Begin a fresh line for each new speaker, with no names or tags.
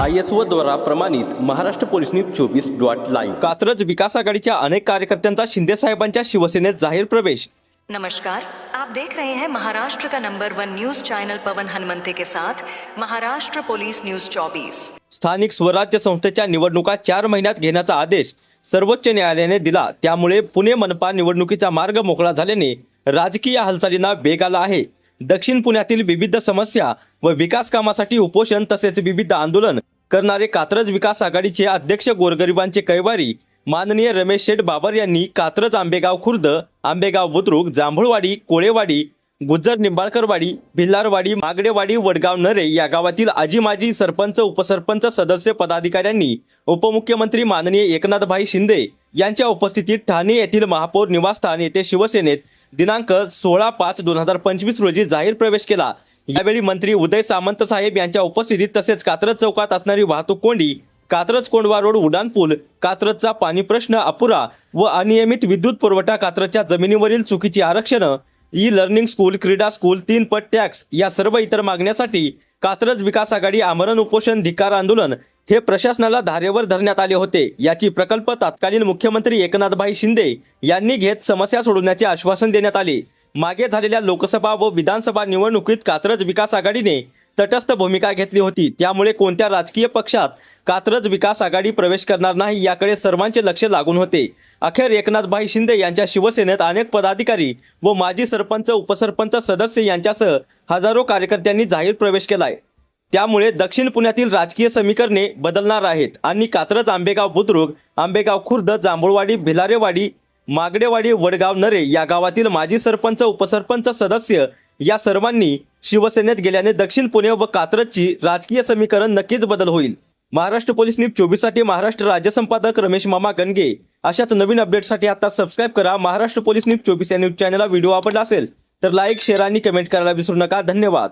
I S O द्वारा प्रमाणित Maharashtra police news चोवीस डॉट लाईव्ह. कात्रज विकास आघाडीच्या अनेक कार्यकर्त्यांचा शिंदे साहेबांच्या शिवसेनेत जाहीर प्रवेश.
नमस्कार. आप देख रहे हैं महाराष्ट्र का number one news channel Pavan Hanumante के साथ महाराष्ट्र पुलिस न्यूज 24
स्थानिक स्वराज्य संस्थेच्या निवडणुका चार महिन्यात घेण्याचा आदेश सर्वोच्च न्यायालयाने दिला. त्यामुळे पुणे मनपा निवडणुकीचा मार्ग मोकळा झाल्याने राजकीय हालचालींना वेग आला आहे. दक्षिण पुण्यातील विविध समस्या व विकास कामासाठी उपोषण तसेच विविध आंदोलन करणारे कात्रज विकास आघाडीचे अध्यक्ष गोरगरिबांचे कैवारी माननीय रमेश शेठ बाबर यांनी कात्रज आंबेगाव खुर्द आंबेगाव बुद्रुक जांभूळवाडी कोळेवाडी गुज्जर निंबाळकरवाडी भिल्लारवाडी मागडेवाडी वडगाव नरे या गावातील आजी माजी सरपंच उपसरपंच सदस्य पदाधिकाऱ्यांनी उपमुख्यमंत्री माननीय एकनाथभाई शिंदे यांच्या उपस्थितीत ठाणे येथील महापौर निवासस्थान येथे शिवसेनेत दिनांक सोळा पाच दोन हजार पंचवीस रोजी जाहीर प्रवेश केला. यावेळी मंत्री उदय सामंत साहेब यांच्या उपस्थितीत तसेच कात्रज चौकात असणारी वाहतूक कोंडी कात्रज कोंडवा रोड उड्डाणपूल कात्रजचा पाणी प्रश्न अपुरा व अनियमित विद्युत पुरवठा कात्रजच्या जमिनीवरील चुकीची आरक्षणं ई लर्निंग स्कूल क्रीडा स्कूल तीन पट टॅक्स या सर्व इतर मागण्यासाठी कात्रज विकास आघाडी आमरण उपोषण धिकार आंदोलन हे प्रशासनाला धारेवर धरण्यात आले होते. याची प्रकल्प तत्कालीन मुख्यमंत्री एकनाथभाई शिंदे यांनी घेत समस्या सोडवण्याचे आश्वासन देण्यात आले. मागे झालेल्या लोकसभा व विधानसभा निवडणुकीत कात्रज विकास आघाडीने तटस्थ भूमिका घेतली होती. त्यामुळे कोणत्या राजकीय पक्षात कात्रज विकास आघाडी प्रवेश करणार नाही याकडे सर्वांचे लक्ष लागून होते. अखेर एकनाथभाई शिंदे यांच्या शिवसेनेत अनेक पदाधिकारी व माजी सरपंच उपसरपंच सदस्य यांच्यासह हजारो कार्यकर्त्यांनी जाहीर प्रवेश केलाय. त्यामुळे दक्षिण पुण्यातील राजकीय समीकरणे बदलणार आहेत. आणि कात्रज आंबेगाव बुद्रुक आंबेगाव खुर्द जांभूळवाडी भिलारेवाडी मागडेवाडी वडगाव नरे या गावातील माजी सरपंच उपसरपंच सदस्य या सर्वांनी शिवसेनेत गेल्याने दक्षिण पुणे व कात्रजची राजकीय समीकरण नक्कीच बदल होईल. महाराष्ट्र पोलीस न्यूज चोवीससाठी महाराष्ट्र राज्य संपादक रमेश मामा गणगे अशाच नवीन अपडेटसाठी आता सबस्क्राईब करा. महाराष्ट्र पोलीस न्यूज चोवीस या न्यूज चॅनलला व्हिडिओ आवडला असेल तर लाईक शेअर आणि कमेंट करायला विसरू नका. धन्यवाद.